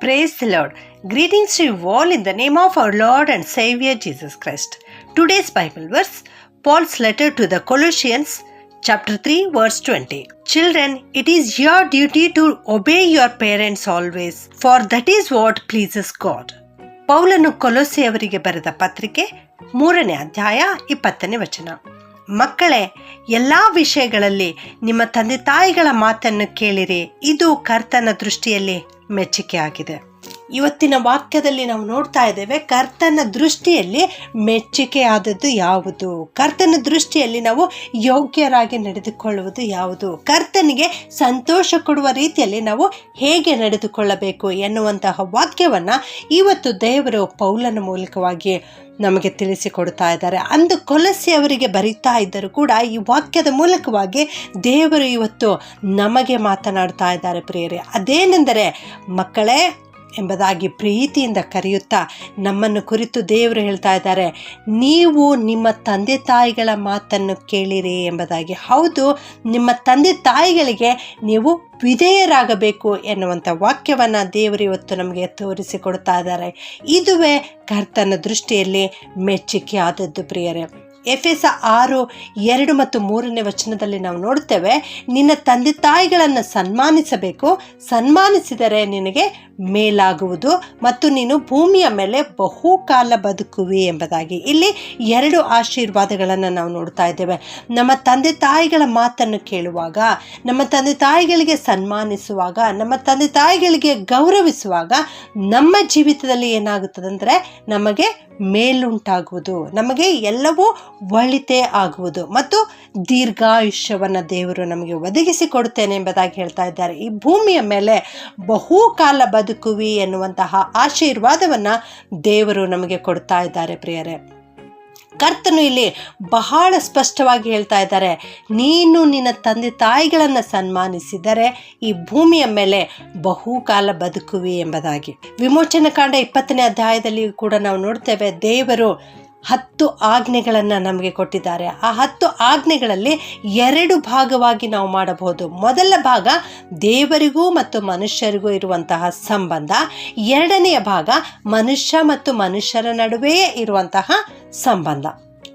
Praise the Lord. Greetings to you all in the name of our Lord and Savior Jesus Christ. Today's Bible verse, Paul's letter to the Colossians, chapter 3, verse 20. Children, it is your duty to obey your parents always, for that is what pleases God. ಪೌಲನು ಕೊಲೊಸೆಯವರಿಗೆ ಬರೆದ ಪತ್ರಿಕೆ ಮೂರನೇ ಅಧ್ಯಾಯ ಇಪ್ಪತ್ತನೇ ವಚನ ಮಕ್ಕಳೇ ಎಲ್ಲ ವಿಷಯಗಳಲ್ಲಿ ನಿಮ್ಮ ತಂದೆ ತಾಯಿಗಳ ಮಾತನ್ನು ಕೇಳಿರಿ ಇದು ಕರ್ತನ ದೃಷ್ಟಿಯಲ್ಲಿ ಮೆಚ್ಚುಗೆ ಆಗಿದೆ. ಇವತ್ತಿನ ವಾಕ್ಯದಲ್ಲಿ ನಾವು ನೋಡ್ತಾ ಇದ್ದೇವೆ, ಕರ್ತನ ದೃಷ್ಟಿಯಲ್ಲಿ ಮೆಚ್ಚುಗೆ ಆದದ್ದು ಯಾವುದು? ಕರ್ತನ ದೃಷ್ಟಿಯಲ್ಲಿ ನಾವು ಯೋಗ್ಯರಾಗಿ ನಡೆದುಕೊಳ್ಳುವುದು ಯಾವುದು? ಕರ್ತನಿಗೆ ಸಂತೋಷ ಕೊಡುವ ರೀತಿಯಲ್ಲಿ ನಾವು ಹೇಗೆ ನಡೆದುಕೊಳ್ಳಬೇಕು ಎನ್ನುವಂತಹ ವಾಕ್ಯವನ್ನು ಇವತ್ತು ದೇವರು ಪೌಲನ ಮೂಲಕವಾಗಿ ನಮಗೆ ತಿಳಿಸಿಕೊಡ್ತಾ ಇದ್ದಾರೆ. ಅಂದು ಕೊಲಸಿ ಅವರಿಗೆ ಬರೀತಾ ಇದ್ದರೂ ಕೂಡ ಈ ವಾಕ್ಯದ ಮೂಲಕವಾಗಿ ದೇವರು ಇವತ್ತು ನಮಗೆ ಮಾತನಾಡ್ತಾ ಇದ್ದಾರೆ ಪ್ರಿಯರೇ. ಅದೇನೆಂದರೆ, ಮಕ್ಕಳೇ ಎಂಬುದಾಗಿ ಪ್ರೀತಿಯಿಂದ ಕರೆಯುತ್ತಾ ನಮ್ಮನ್ನು ಕುರಿತು ದೇವರು ಹೇಳ್ತಾ ಇದ್ದಾರೆ, ನೀವು ನಿಮ್ಮ ತಂದೆ ತಾಯಿಗಳ ಮಾತನ್ನು ಕೇಳಿರಿ ಎಂಬುದಾಗಿ. ಹೌದು, ನಿಮ್ಮ ತಂದೆ ತಾಯಿಗಳಿಗೆ ನೀವು ವಿಧೇಯರಾಗಬೇಕು ಎನ್ನುವಂಥ ವಾಕ್ಯವನ್ನು ದೇವರು ಇವತ್ತು ನಮಗೆ ತೋರಿಸಿಕೊಡ್ತಾ ಇದ್ದಾರೆ. ಇದುವೇ ಕರ್ತನ ದೃಷ್ಟಿಯಲ್ಲಿ ಮೆಚ್ಚುಗೆ ಆದದ್ದು ಪ್ರಿಯರೇ. ಎಫ್ ಎಸ್ ಆರು, ಎರಡು ಮತ್ತು ಮೂರನೇ ವಚನದಲ್ಲಿ ನಾವು ನೋಡ್ತೇವೆ, ನಿನ್ನ ತಂದೆ ತಾಯಿಗಳನ್ನು ಸನ್ಮಾನಿಸಬೇಕು, ಸನ್ಮಾನಿಸಿದರೆ ನಿನಗೆ ಮೇಲಾಗುವುದು ಮತ್ತು ನೀನು ಭೂಮಿಯ ಮೇಲೆ ಬಹುಕಾಲ ಬದುಕುವಿ ಎಂಬುದಾಗಿ. ಇಲ್ಲಿ ಎರಡು ಆಶೀರ್ವಾದಗಳನ್ನು ನಾವು ನೋಡ್ತಾ ಇದ್ದೇವೆ. ನಮ್ಮ ತಂದೆ ತಾಯಿಗಳ ಮಾತನ್ನು ಕೇಳುವಾಗ, ನಮ್ಮ ತಂದೆ ತಾಯಿಗಳಿಗೆ ಸನ್ಮಾನಿಸುವಾಗ, ನಮ್ಮ ತಂದೆ ತಾಯಿಗಳಿಗೆ ಗೌರವಿಸುವಾಗ ನಮ್ಮ ಜೀವಿತದಲ್ಲಿ ಏನಾಗುತ್ತದೆ ಅಂದರೆ ನಮಗೆ ಮೇಲುಂಟಾಗುವುದು. ನಮಗೆ ಎಲ್ಲವೂ ಒಳಿತೇ ಆಗುವುದು. ಮತ್ತು ದೀರ್ಘಾಯುಷ್ಯವನ್ನು ದೇವರು ನಮಗೆ ಒದಗಿಸಿ ಕೊಡುತ್ತೇನೆ ಎಂಬುದಾಗಿ ಹೇಳ್ತಾ ಇದ್ದಾರೆ. ಈ ಭೂಮಿಯ ಮೇಲೆ ಬಹುಕಾಲ ಬದುಕುವಿ ಎನ್ನುವಂತಹ ಆಶೀರ್ವಾದವನ್ನು ದೇವರು ನಮಗೆ ಕೊಡ್ತಾ ಇದ್ದಾರೆ ಪ್ರಿಯರೇ. ಕರ್ತನು ಇಲ್ಲಿ ಬಹಳ ಸ್ಪಷ್ಟವಾಗಿ ಹೇಳ್ತಾ ಇದ್ದಾರೆ. ನೀನು ನಿನ್ನ ತಂದೆ ತಾಯಿಗಳನ್ನು ಸನ್ಮಾನಿಸಿದರೆ ಈ ಭೂಮಿಯ ಮೇಲೆ ಬಹುಕಾಲ ಬದುಕುವಿ ಎಂಬುದಾಗಿ. ವಿಮೋಚನ ಕಾಂಡ ಇಪ್ಪತ್ತನೇ ಅಧ್ಯಾಯದಲ್ಲಿ ಕೂಡ ನಾವು ನೋಡ್ತೇವೆ, ದೇವರು ಹತ್ತು ಆಜ್ಞೆಗಳನ್ನು ನಮಗೆ ಕೊಟ್ಟಿದ್ದಾರೆ. ಆ ಹತ್ತು ಆಜ್ಞೆಗಳಲ್ಲಿ ಎರಡು ಭಾಗವಾಗಿ ನಾವು ಮಾಡಬಹುದು. ಮೊದಲ ಭಾಗ ದೇವರಿಗೂ ಮತ್ತು ಮನುಷ್ಯರಿಗೂ ಇರುವಂತಹ ಸಂಬಂಧ. ಎರಡನೆಯ ಭಾಗ ಮನುಷ್ಯ ಮತ್ತು ಮನುಷ್ಯರ ನಡುವೆಯೇ ಇರುವಂತಹ ಸಂಬಂಧ.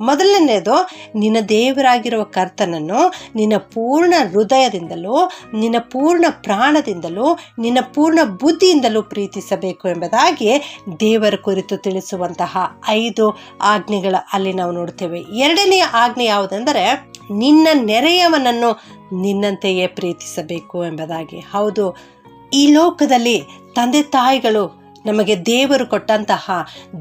ಮೊದಲನೇದು ನಿನ್ನ ದೇವರಾಗಿರುವ ಕರ್ತನನ್ನು ನಿನ್ನ ಪೂರ್ಣ ಹೃದಯದಿಂದಲೂ, ನಿನ್ನ ಪೂರ್ಣ ಪ್ರಾಣದಿಂದಲೂ, ನಿನ್ನ ಪೂರ್ಣ ಬುದ್ಧಿಯಿಂದಲೂ ಪ್ರೀತಿಸಬೇಕು ಎಂಬುದಾಗಿ ದೇವರ ಕುರಿತು ತಿಳಿಸುವಂತಹ ಐದು ಆಜ್ಞೆಗಳ ಅಲ್ಲಿ ನಾವು ನೋಡ್ತೇವೆ. ಎರಡನೆಯ ಆಜ್ಞೆ ಯಾವುದೆಂದರೆ, ನಿನ್ನ ನೆರೆಯವನನ್ನು ನಿನ್ನಂತೆಯೇ ಪ್ರೀತಿಸಬೇಕು ಎಂಬುದಾಗಿ. ಹೌದು, ಈ ಲೋಕದಲ್ಲಿ ತಂದೆ ತಾಯಿಗಳು ನಮಗೆ ದೇವರು ಕೊಟ್ಟಂತಹ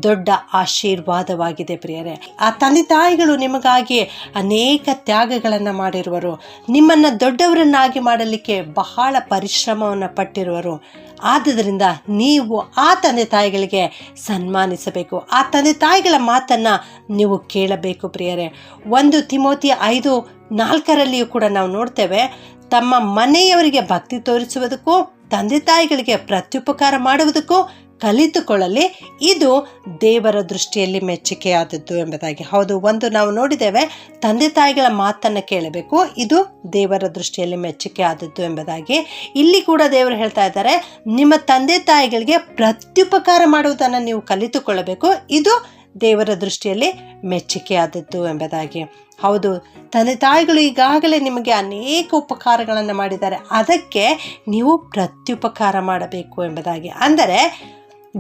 ದೊಡ್ಡ ಆಶೀರ್ವಾದವಾಗಿದೆ ಪ್ರಿಯರೇ. ಆ ತಂದೆ ತಾಯಿಗಳು ನಿಮಗಾಗಿ ಅನೇಕ ತ್ಯಾಗಗಳನ್ನು ಮಾಡಿರುವರು. ನಿಮ್ಮನ್ನು ದೊಡ್ಡವರನ್ನಾಗಿ ಮಾಡಲಿಕ್ಕೆ ಬಹಳ ಪರಿಶ್ರಮವನ್ನು ಪಟ್ಟಿರುವರು. ಆದ್ದರಿಂದ ನೀವು ಆ ತಂದೆ ತಾಯಿಗಳಿಗೆ ಸನ್ಮಾನಿಸಬೇಕು. ಆ ತಂದೆ ತಾಯಿಗಳ ಮಾತನ್ನು ನೀವು ಕೇಳಬೇಕು ಪ್ರಿಯರೇ. ಒಂದು ತಿಮೋತಿ ಐದು ನಾಲ್ಕರಲ್ಲಿಯೂ ಕೂಡ ನಾವು ನೋಡ್ತೇವೆ, ತಮ್ಮ ಮನೆಯವರಿಗೆ ಭಕ್ತಿ ತೋರಿಸುವುದಕ್ಕೂ, ತಂದೆ ತಾಯಿಗಳಿಗೆ ಪ್ರತ್ಯುಪಕಾರ ಮಾಡುವುದಕ್ಕೂ ಕಲಿತುಕೊಳ್ಳಲಿ. ಇದು ದೇವರ ದೃಷ್ಟಿಯಲ್ಲಿ ಮೆಚ್ಚುಗೆಯಾದದ್ದು ಎಂಬುದಾಗಿ. ಹೌದು, ಒಂದು ನಾವು ನೋಡಿದ್ದೇವೆ, ತಂದೆ ತಾಯಿಗಳ ಮಾತನ್ನು ಕೇಳಬೇಕು. ಇದು ದೇವರ ದೃಷ್ಟಿಯಲ್ಲಿ ಮೆಚ್ಚುಗೆ ಆದದ್ದು ಎಂಬುದಾಗಿ. ಇಲ್ಲಿ ಕೂಡ ದೇವರು ಹೇಳ್ತಾ ಇದ್ದಾರೆ, ನಿಮ್ಮ ತಂದೆ ತಾಯಿಗಳಿಗೆ ಪ್ರತ್ಯುಪಕಾರ ಮಾಡುವುದನ್ನು ನೀವು ಕಲಿತುಕೊಳ್ಳಬೇಕು. ಇದು ದೇವರ ದೃಷ್ಟಿಯಲ್ಲಿ ಮೆಚ್ಚುಗೆ ಆದದ್ದು ಎಂಬುದಾಗಿ. ಹೌದು, ತಂದೆ ತಾಯಿಗಳು ಈಗಾಗಲೇ ನಿಮಗೆ ಅನೇಕ ಉಪಕಾರಗಳನ್ನು ಮಾಡಿದ್ದಾರೆ. ಅದಕ್ಕೆ ನೀವು ಪ್ರತ್ಯುಪಕಾರ ಮಾಡಬೇಕು ಎಂಬುದಾಗಿ. ಅಂದರೆ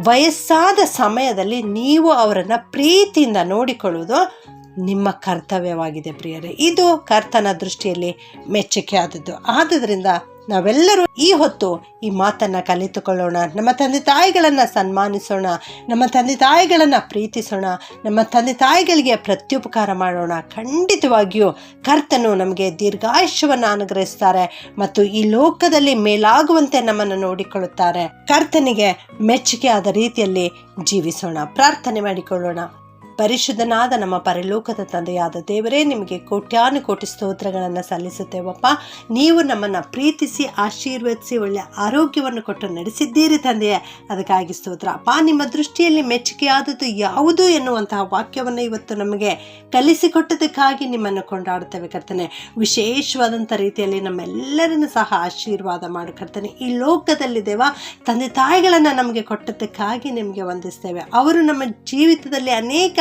ವಯಸ್ಸಾದ ಸಮಯದಲ್ಲಿ ನೀವು ಅವರನ್ನು ಪ್ರೀತಿಯಿಂದ ನೋಡಿಕೊಳ್ಳುವುದು ನಿಮ್ಮ ಕರ್ತವ್ಯವಾಗಿದೆ ಪ್ರಿಯರೇ. ಇದು ಕರ್ತನ ದೃಷ್ಟಿಯಲ್ಲಿ ಮೆಚ್ಚುಗೆ ಆದದ್ದು ಆದುದರಿಂದ ನಾವೆಲ್ಲರೂ ಈ ಹೊತ್ತು ಈ ಮಾತನ್ನು ಕಲಿತುಕೊಳ್ಳೋಣ. ನಮ್ಮ ತಂದೆ ತಾಯಿಗಳನ್ನು ಸನ್ಮಾನಿಸೋಣ. ನಮ್ಮ ತಂದೆ ತಾಯಿಗಳನ್ನು ಪ್ರೀತಿಸೋಣ. ನಮ್ಮ ತಂದೆ ತಾಯಿಗಳಿಗೆ ಪ್ರತ್ಯುಪಕಾರ ಮಾಡೋಣ. ಖಂಡಿತವಾಗಿಯೂ ಕರ್ತನು ನಮಗೆ ದೀರ್ಘಾಯುಷ್ಯವನ್ನು ಅನುಗ್ರಹಿಸ್ತಾರೆ ಮತ್ತು ಈ ಲೋಕದಲ್ಲಿ ಮೇಲಾಗುವಂತೆ ನಮ್ಮನ್ನು ನೋಡಿಕೊಳ್ಳುತ್ತಾರೆ. ಕರ್ತನಿಗೆ ಮೆಚ್ಚುಗೆ ಆದ ರೀತಿಯಲ್ಲಿ ಜೀವಿಸೋಣ. ಪ್ರಾರ್ಥನೆ ಮಾಡಿಕೊಳ್ಳೋಣ. ಪರಿಶುದ್ಧನಾದ ನಮ್ಮ ಪರಲೋಕದ ತಂದೆಯಾದ ದೇವರೇ, ನಿಮಗೆ ಕೋಟ್ಯಾನು ಕೋಟಿ ಸ್ತೋತ್ರಗಳನ್ನು ಸಲ್ಲಿಸುತ್ತೇವಪ್ಪ. ನೀವು ನಮ್ಮನ್ನು ಪ್ರೀತಿಸಿ, ಆಶೀರ್ವದಿಸಿ, ಒಳ್ಳೆಯ ಆರೋಗ್ಯವನ್ನು ಕೊಟ್ಟು ನಡೆಸಿದ್ದೀರಿ ತಂದೆಯೇ. ಅದಕ್ಕಾಗಿ ಸ್ತೋತ್ರ. ಅಪ್ಪ, ನಿಮ್ಮ ದೃಷ್ಟಿಯಲ್ಲಿ ಮೆಚ್ಚುಗೆಯಾದದ್ದು ಯಾವುದು ಎನ್ನುವಂತಹ ವಾಕ್ಯವನ್ನು ಇವತ್ತು ನಮಗೆ ಕಲಿಸಿಕೊಟ್ಟದಕ್ಕಾಗಿ ನಿಮ್ಮನ್ನು ಕೊಂಡಾಡುತ್ತೇವೆ ಕರ್ತನೆ. ವಿಶೇಷವಾದಂಥ ರೀತಿಯಲ್ಲಿ ನಮ್ಮೆಲ್ಲರನ್ನು ಸಹ ಆಶೀರ್ವಾದ ಮಾಡು ಕರ್ತನೆ. ಈ ಲೋಕದಲ್ಲಿ ದೇವ, ತಂದೆ ತಾಯಿಗಳನ್ನು ನಮಗೆ ಕೊಟ್ಟದಕ್ಕಾಗಿ ನಿಮಗೆ ವಂದಿಸ್ತೇವೆ. ಅವರು ನಮ್ಮ ಜೀವಿತದಲ್ಲಿ ಅನೇಕ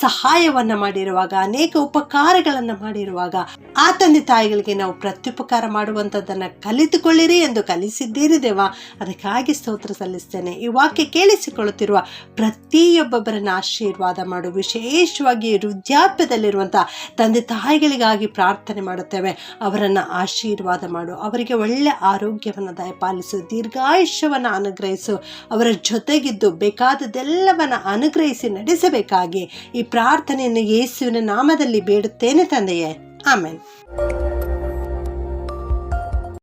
ಸಹಾಯವನ್ನು ಮಾಡಿರುವಾಗ, ಅನೇಕ ಉಪಕಾರಗಳನ್ನು ಮಾಡಿರುವಾಗ ಆ ತಂದೆ ತಾಯಿಗಳಿಗೆ ನಾವು ಪ್ರತ್ಯುಪಕಾರ ಮಾಡುವಂಥದ್ದನ್ನು ಕಲಿತುಕೊಳ್ಳಿರಿ ಎಂದು ಕಲಿಸಿದ್ದೀರಿ ದೇವ. ಅದಕ್ಕಾಗಿ ಸ್ತೋತ್ರ ಸಲ್ಲಿಸ್ತೇನೆ. ಈ ವಾಕ್ಯ ಕೇಳಿಸಿಕೊಳ್ಳುತ್ತಿರುವ ಪ್ರತಿಯೊಬ್ಬೊಬ್ಬರನ್ನ ಆಶೀರ್ವಾದ ಮಾಡು. ವಿಶೇಷವಾಗಿ ವೃದ್ಧಾಪ್ಯದಲ್ಲಿರುವಂಥ ತಂದೆ ತಾಯಿಗಳಿಗಾಗಿ ಪ್ರಾರ್ಥನೆ ಮಾಡುತ್ತೇವೆ. ಅವರನ್ನು ಆಶೀರ್ವಾದ ಮಾಡು. ಅವರಿಗೆ ಒಳ್ಳೆ ಆರೋಗ್ಯವನ್ನು ದಯಪಾಲಿಸು. ದೀರ್ಘಾಯುಷ್ಯವನ್ನು ಅನುಗ್ರಹಿಸು. ಅವರ ಜೊತೆಗಿದ್ದು ಬೇಕಾದದೆಲ್ಲವನ್ನು ಅನುಗ್ರಹಿಸಿ ನಡೆಸಬೇಕಾಗಿ ಈ ಪ್ರಾರ್ಥನೆಯನ್ನು ಯೇಸುವಿನ ನಾಮದಲ್ಲಿ ಬೇಡುತ್ತೇನೆ ತಂದೆಯೇ. ಆಮೇಲೆ